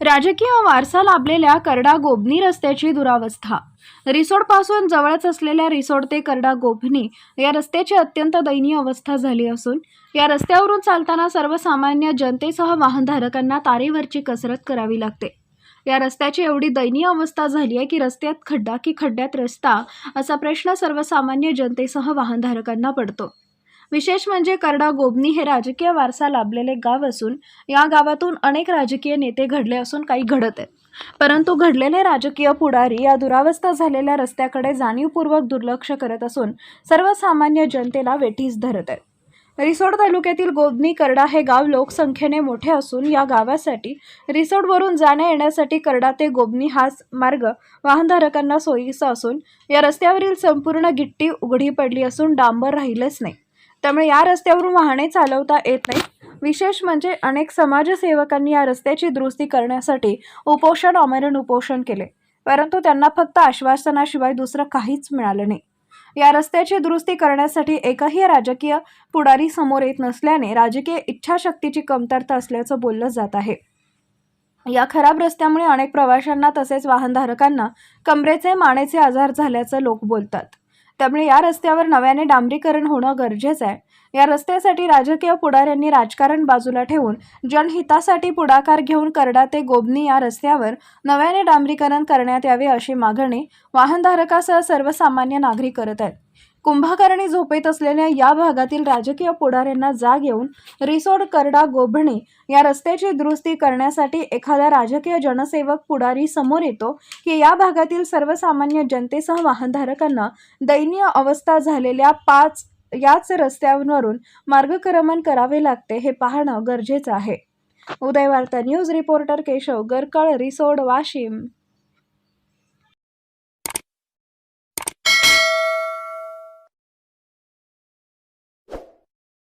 राजकीय वारसा लाभलेल्या करडा गोबनी रस्त्याची दुरावस्था. रिसोडपासून जवळच असलेल्या रिसोड ते करडा गोभनी या रस्त्याची अत्यंत दयनीय अवस्था झाली असून या रस्त्यावरून चालताना सर्वसामान्य जनतेसह वाहनधारकांना तारेवरची कसरत करावी लागते. या रस्त्याची एवढी दयनीय अवस्था झाली आहे की रस्त्यात खड्डा की खड्ड्यात रस्ता असा प्रश्न सर्वसामान्य जनतेसह वाहनधारकांना पडतो. विशेष म्हणजे करडा गोबनी हे राजकीय वारसा लाभलेले गाव असून या गावातून अनेक राजकीय नेते घडले असून काही घडत आहेत. परंतु घडलेले राजकीय पुढारी या दुरावस्था झालेल्या रस्त्याकडे जाणीवपूर्वक दुर्लक्ष करत असून सर्वसामान्य जनतेला वेठीस धरत आहेत. रिसोड तालुक्यातील गोबनी करडा हे गाव लोकसंख्येने मोठे असून या गावासाठी रिसोडवरून जाण्या येण्यासाठी करडा ते गोबनी हाच मार्ग वाहनधारकांना सोयीचा असून या रस्त्यावरील संपूर्ण गिट्टी उघडी पडली असून डांबर राहिलंच नाही. त्यामुळे या रस्त्यावरून वाहने चालवता येत नाही विशेष म्हणजे अनेक समाजसेवकांनी या रस्त्याची दुरुस्ती करण्यासाठी उपोषण अमरण उपोषण केले. परंतु त्यांना फक्त आश्वासनाशिवाय दुसरं काहीच मिळालं नाही. या रस्त्याची दुरुस्ती करण्यासाठी एकही राजकीय पुढारी समोर येत नसल्याने राजकीय इच्छाशक्तीची कमतरता असल्याचं बोललं जात आहे. या खराब रस्त्यामुळे अनेक प्रवाशांना तसेच वाहनधारकांना कमरेचे मानेचे आजार झाल्याचं लोक बोलतात. त्यामुळे या रस्त्यावर नव्याने डांबरीकरण होणं गरजेचं आहे. या रस्त्यासाठी राजकीय पुढाऱ्यांनी राजकारण बाजूला ठेवून जनहितासाठी पुढाकार घेऊन करडा ते गोबनी या रस्त्यावर नव्याने डांबरीकरण करण्यात यावे अशी मागणी वाहनधारकासह सर्वसामान्य नागरिक करत आहेत. कुंभकर्णी झोपेत असलेल्या या भागातील राजकीय पुढाऱ्यांना जाग येऊन रिसोड करडा गोभणी या रस्त्याची दुरुस्ती करण्यासाठी एखादा राजकीय जनसेवक पुढारी समोर येतो की या भागातील सर्वसामान्य जनतेसह वाहनधारकांना दयनीय अवस्था झालेल्या पाच याच रस्त्यांवरून मार्गक्रमण करावे लागते हे पाहणं गरजेचं आहे. Udayvarta news reporter Keshav Garkal Risod Washim.